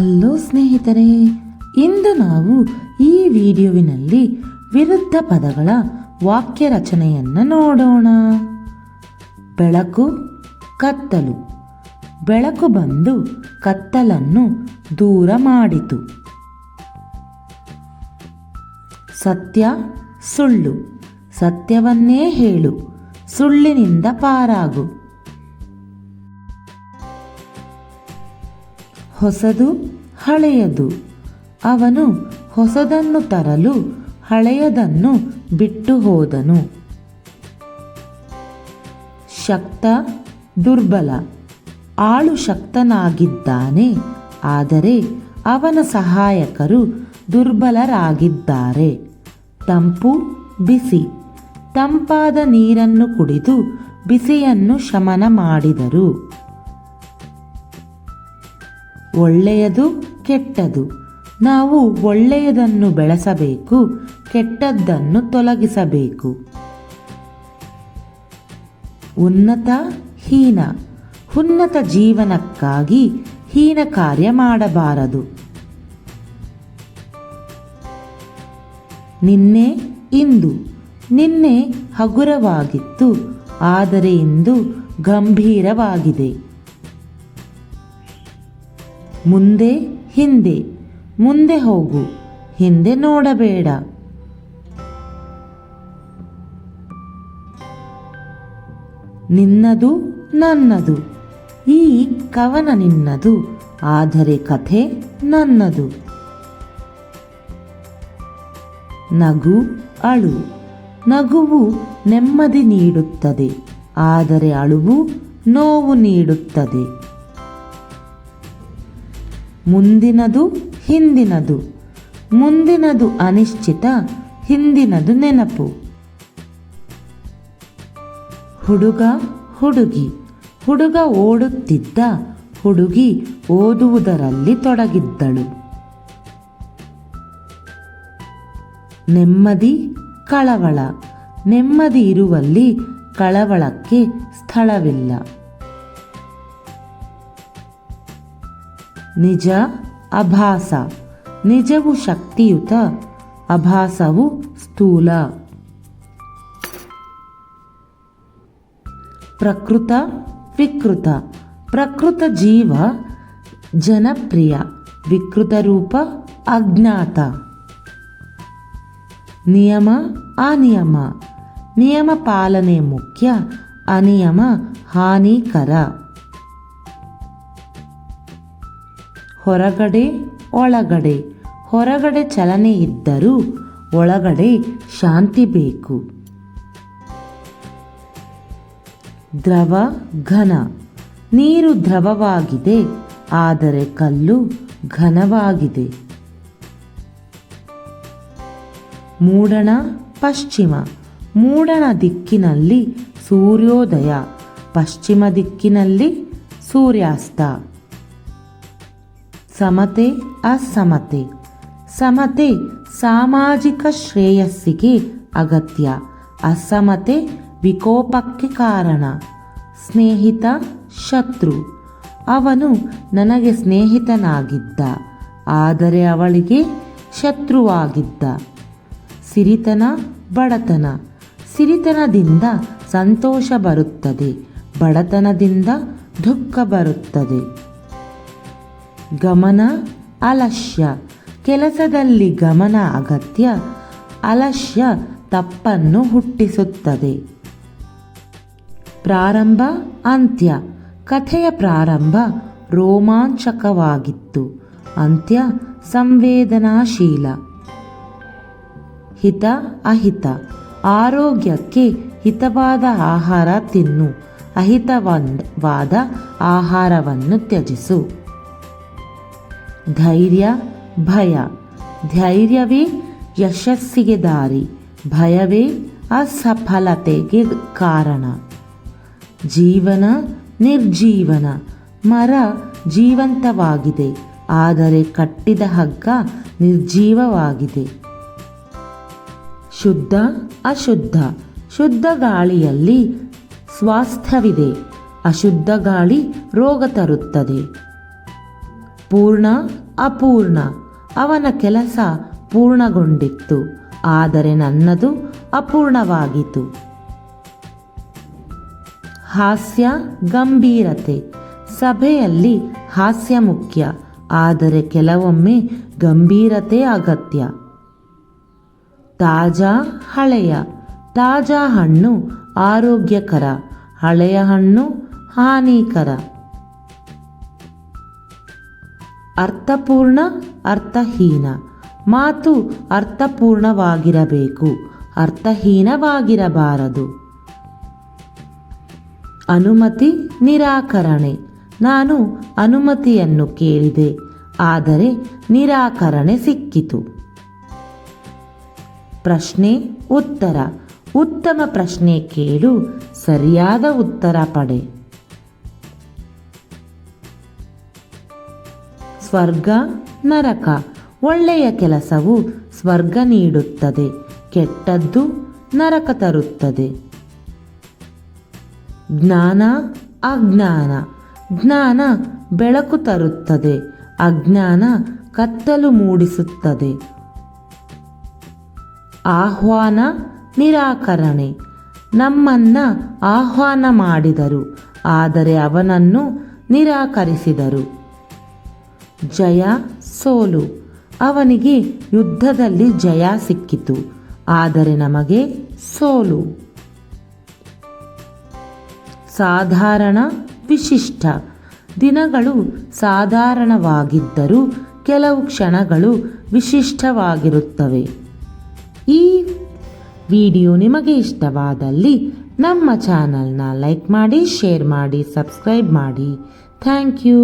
Hello ಸ್ನೇಹಿತರೆ, ಇಂದು ನಾವು ಈ ವಿಡಿಯೋವಿನಲ್ಲಿ ವಿರುದ್ಧ ಪದಗಳ ವಾಕ್ಯ ರಚನೆಯನ್ನು ನೋಡೋಣ. ಬೆಳಕು, ಕತ್ತಲು. ಬೆಳಕು ಬಂದು ಕತ್ತಲನ್ನು ದೂರ ಮಾಡಿತು. ಸತ್ಯ, ಸುಳ್ಳು. ಸತ್ಯವನ್ನೇ ಹೇಳು. ಸುಳ್ಳಿನಿಂದ ಪಾರಾಗು. ಹೊಸದು ಹಳೆಯದು. ಅವನು ಹೊಸದನ್ನು ತರಲು ಹಳೆಯದನ್ನು ಬಿಟ್ಟು ಹೋದನು. ಶಕ್ತ, ದುರ್ಬಲ, ಆಳು ಶಕ್ತನಾಗಿದ್ದಾನೆ. ಆದರೆ ಅವನ ಸಹಾಯಕರು ದುರ್ಬಲರಾಗಿದ್ದಾರೆ. ತಂಪು, ಬಿಸಿ. ತಂಪಾದ ನೀರನ್ನು ಕುಡಿದು ಬಿಸಿಯನ್ನು ಶಮನ ಮಾಡಿದರು. ಒಳ್ಳೆಯದು ಕೆಟ್ಟದು. ನಾವು ಒಳ್ಳೆಯದನ್ನು ಬೆಳೆಸಬೇಕು, ಕೆಟ್ಟದ್ದನ್ನು ತೊಲಗಿಸಬೇಕು. ಉನ್ನತ, ಹೀನ. ಉನ್ನತ ಜೀವನಕ್ಕಾಗಿ ಹೀನ ಕಾರ್ಯ ಮಾಡಬಾರದು. ನಿನ್ನೆ ಇಂದು. ನಿನ್ನೆ ಹಗುರವಾಗಿತ್ತು, ಆದರೆ ಇಂದು ಗಂಭೀರವಾಗಿದೆ. ಮುಂದೆ ಹಿಂದೆ, ಮುಂದೆ ಹೋಗು, ಹಿಂದೆ ನೋಡಬೇಡ. ನಿನ್ನದು ನನ್ನದು, ಈ ಕವನ ನಿನ್ನದು, ಆದರೆ ಕಥೆ ನನ್ನದು. ನಗು ಅಳು, ನಗುವು ನೆಮ್ಮದಿ ನೀಡುತ್ತದೆ, ಆದರೆ ಅಳುವು ನೋವು ನೀಡುತ್ತದೆ. ಮುಂದಿನದು, ಹಿಂದಿನದು. ಮುಂದಿನದು ಅನಿಶ್ಚಿತ, ಹಿಂದಿನದು ನೆನಪು. ಹುಡುಗ, ಹುಡುಗಿ. ಹುಡುಗ ಓಡುತ್ತಿದ್ದ, ಹುಡುಗಿ ಓದುವುದರಲ್ಲಿ ತೊಡಗಿದ್ದಳು. ನೆಮ್ಮದಿ, ಕಳವಳ. ನೆಮ್ಮದಿ ಇರುವಲ್ಲಿ ಕಳವಳಕ್ಕೆ ಸ್ಥಳವಿಲ್ಲ. ನಿಜ ಅಭಾಸ ನಿಜವು ಶಕ್ತಿಯುತ ಅಭಾಸವು ಸ್ಥೂಲ ಪ್ರಕೃತ ವಿಕೃತ ಪ್ರಕೃತ ಜೀವ ಜನಪ್ರಿಯ ವಿಕೃತ ರೂಪ ಅಜ್ಞಾತ ನಿಯಮ ಅನಿಯಮ ನಿಯಮ ಪಾಲನೆ ಮುಖ್ಯ ಅನಿಯಮ ಹಾನಿಕರ ಹೊರಗಡೆ, ಒಳಗಡೆ. ಹೊರಗಡೆ ಚಲನೆ ಇದ್ದರೂ ಒಳಗಡೆ ಶಾಂತಿ ಬೇಕು. ದ್ರವ ಘನ. ನೀರು ದ್ರವವಾಗಿದೆ, ಆದರೆ ಕಲ್ಲು ಘನವಾಗಿದೆ. ಮೂಡಣ ಪಶ್ಚಿಮ. ಮೂಡಣ ದಿಕ್ಕಿನಲ್ಲಿ ಸೂರ್ಯೋದಯ. ಪಶ್ಚಿಮ ದಿಕ್ಕಿನಲ್ಲಿ ಸೂರ್ಯಾಸ್ತ. ಸಮತೆ ಅಸಮತೆ. ಸಮತೆ ಸಾಮಾಜಿಕ ಶ್ರೇಯಸ್ಸಿಗೆ ಅಗತ್ಯ. ಅಸಮತೆ ವಿಕೋಪಕ್ಕೆ ಕಾರಣ. ಸ್ನೇಹಿತ, ಶತ್ರು. ಅವನು ನನಗೆ ಸ್ನೇಹಿತನಾಗಿದ್ದ, ಆದರೆ ಅವಳಿಗೆ ಶತ್ರುವಾಗಿದ್ದ. ಸಿರಿತನ ಬಡತನ. ಸಿರಿತನದಿಂದ ಸಂತೋಷ ಬರುತ್ತದೆ, ಬಡತನದಿಂದ ದುಃಖ ಬರುತ್ತದೆ. ಗಮನ ಅಲಕ್ಷ್ಯ ಕೆಲಸದಲ್ಲಿ ಗಮನ ಅಗತ್ಯ. ಅಲಕ್ಷ್ಯ ತಪ್ಪನ್ನು ಹುಟ್ಟಿಸುತ್ತದೆ. ಪ್ರಾರಂಭ ಅಂತ್ಯ. ಕಥೆಯ ಪ್ರಾರಂಭ ರೋಮಾಂಚಕವಾಗಿತ್ತು. ಅಂತ್ಯ ಸಂವೇದನಾಶೀಲ. ಹಿತ ಅಹಿತ. ಆರೋಗ್ಯಕ್ಕೆ ಹಿತವಾದ ಆಹಾರ ತಿನ್ನು. ಅಹಿತವಾದ ಆಹಾರವನ್ನು ತ್ಯಜಿಸು. ಧೈರ್ಯ, ಭಯ. ಧೈರ್ಯವೇ ಯಶಸ್ಸಿಗೆ ದಾರಿ, ಭಯವೇ ಅಸಫಲತೆಗೆ ಕಾರಣ. ಜೀವನ ನಿರ್ಜೀವನ. ಮರ ಜೀವಂತವಾಗಿದೆ, ಆದರೆ ಕಟ್ಟಿದ ಹಗ್ಗ ನಿರ್ಜೀವವಾಗಿದೆ. ಶುದ್ಧ, ಅಶುದ್ಧ. ಶುದ್ಧ ಗಾಳಿಯಲ್ಲಿ ಸ್ವಾಸ್ಥ್ಯವಿದೆ. ಅಶುದ್ಧ ಗಾಳಿ ರೋಗ ತರುತ್ತದೆ. ಪೂರ್ಣ, ಅಪೂರ್ಣ. ಅವನ ಕೆಲಸ ಪೂರ್ಣಗೊಂಡಿತ್ತು. ಆದರೆ ನನ್ನದು ಅಪೂರ್ಣವಾಗಿತು ಹಾಸ್ಯ ಗಂಭೀರತೆ. ಸಭೆಯಲ್ಲಿ ಹಾಸ್ಯ ಮುಖ್ಯ. ಆದರೆ ಕೆಲವೊಮ್ಮೆ ಗಂಭೀರತೆ ಅಗತ್ಯ. ತಾಜಾ ಹಳೆಯ. ತಾಜಾ ಹಣ್ಣು ಆರೋಗ್ಯಕರ. ಹಳೆಯ ಹಣ್ಣು ಹಾನಿಕರ. ಅರ್ಥಪೂರ್ಣ, ಅರ್ಥಹೀನ. ಮಾತು ಅರ್ಥಪೂರ್ಣವಾಗಿರಬೇಕು, ಅರ್ಥಹೀನವಾಗಿರಬಾರದು. ಅನುಮತಿ ನಿರಾಕರಣೆ. ನಾನು ಅನುಮತಿಯನ್ನು ಕೇಳಿದೆ, ಆದರೆ ನಿರಾಕರಣೆ ಸಿಕ್ಕಿತು. ಪ್ರಶ್ನೆ, ಉತ್ತರ. ಉತ್ತಮ ಪ್ರಶ್ನೆ ಕೇಳು, ಸರಿಯಾದ ಉತ್ತರ ಪಡೆ. ಸ್ವರ್ಗ, ನರಕ. ಒಳ್ಳೆಯ ಕೆಲಸವು ಸ್ವರ್ಗ ನೀಡುತ್ತದೆ. ಕೆಟ್ಟದ್ದು ನರಕ ತರುತ್ತದೆ. ಜ್ಞಾನ, ಅಜ್ಞಾನ. ಜ್ಞಾನ ಬೆಳಕು ತರುತ್ತದೆ. ಅಜ್ಞಾನ ಕತ್ತಲು ಮೂಡಿಸುತ್ತದೆ. ಆಹ್ವಾನ, ನಿರಾಕರಣೆ. ನಮ್ಮನ್ನ ಆಹ್ವಾನ ಮಾಡಿದರು, ಆದರೆ ಅವನನ್ನು ನಿರಾಕರಿಸಿದರು. ಜಯ ಸೋಲು. ಅವನಿಗೆ ಯುದ್ಧದಲ್ಲಿ ಜಯ ಸಿಕ್ಕಿತು. ಆದರೆ ನಮಗೆ ಸೋಲು. ಸಾಧಾರಣ ವಿಶಿಷ್ಟ. ದಿನಗಳು ಸಾಧಾರಣವಾಗಿದ್ದರೂ ಕೆಲವು ಕ್ಷಣಗಳು ವಿಶಿಷ್ಟವಾಗಿರುತ್ತವೆ. ಈ ವಿಡಿಯೋ ನಿಮಗೆ ಇಷ್ಟವಾದಲ್ಲಿ ನಮ್ಮ ಚಾನಲ್ನ ಲೈಕ್ ಮಾಡಿ, ಶೇರ್ ಮಾಡಿ, ಸಬ್ಸ್ಕ್ರೈಬ್ ಮಾಡಿ. Thank you.